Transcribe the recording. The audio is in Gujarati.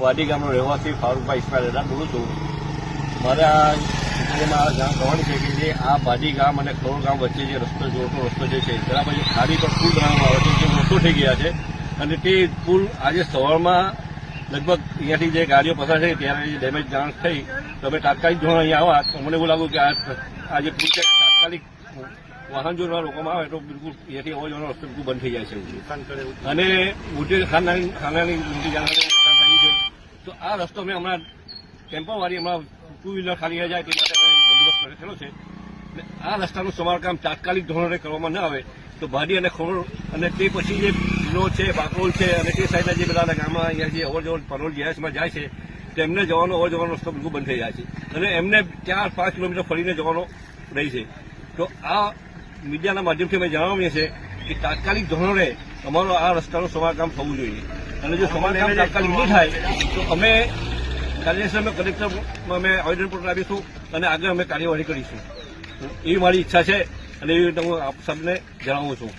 વાડી ગામનો રહેવાસી ફારૂકભાઈ ઇસ્માઇલ બોલું છું? મારે આ ચૂંટણીમાં જાણ કરવાની છે કે જે આ ભાડી ગામ અને કરોડ ગામ વચ્ચે જે રસ્તો જોડતો રસ્તો જે છે તેના પછી ખાડી પર પુલ બનાવવામાં આવે છે જે મોટો થઈ ગયા છે. અને તે પુલ આજે સવારમાં લગભગ અહીંયાથી જે ગાડીઓ પસાર થઈ ત્યારે જે ડેમેજ જાણ થઈ તો અમે તાત્કાલિક ધોરણ અહીંયા આવા તો મને એવું લાગ્યું કે આ જે પુલ છે તાત્કાલિક વાહન જોડવા રોકવામાં આવે તો બિલકુલ અહીંયાથી અવર જવાનો રસ્તો બિલકુલ બંધ થઈ જાય છે. અને મોટી ખાનાની ખાનાની મોટી જાનહાની નુકસાન થયું છે તો આ રસ્તો મેં હમણાં ટેમ્પોવાળી હમણાં ટુ વ્હીલર ખાલી જાય તે માટે બંદોબસ્ત કરેલો છે. આ રસ્તાનું સમારકામ તાત્કાલિક ધોરણે કરવામાં ન આવે તો ભાડી અને ખોડ અને તે પછી જે નો છે, બાકોલ છે અને તે સાઈડના જે બધા ગામમાં અહીંયા જે અવર જવર પરોલ જીઆઈએસમાં જાય છે તેમને જવાનો અવર જવાનો રસ્તો બિલકુલ બંધ થઈ જાય છે. અને એમને ચાર, પાંચ કિલોમીટર ફરીને જવાનો રહી છે. તો આ મીડિયાના માધ્યમથી અમે જણાવીએ છીએ કે તાત્કાલિક ધોરણે અમારો આ રસ્તાનું સમારકામ થવું જોઈએ. અને જો સમારકામ તાત્કાલિક નહીં થાય તો અમે કાર્યસર અમે કલેક્ટરમાં અમે આવેદનપત્ર આપીશું અને આગળ અમે કાર્યવાહી કરીશું. એવી મારી ઈચ્છા છે અને એવી રીતે હું આપ સબને જણાવું છું.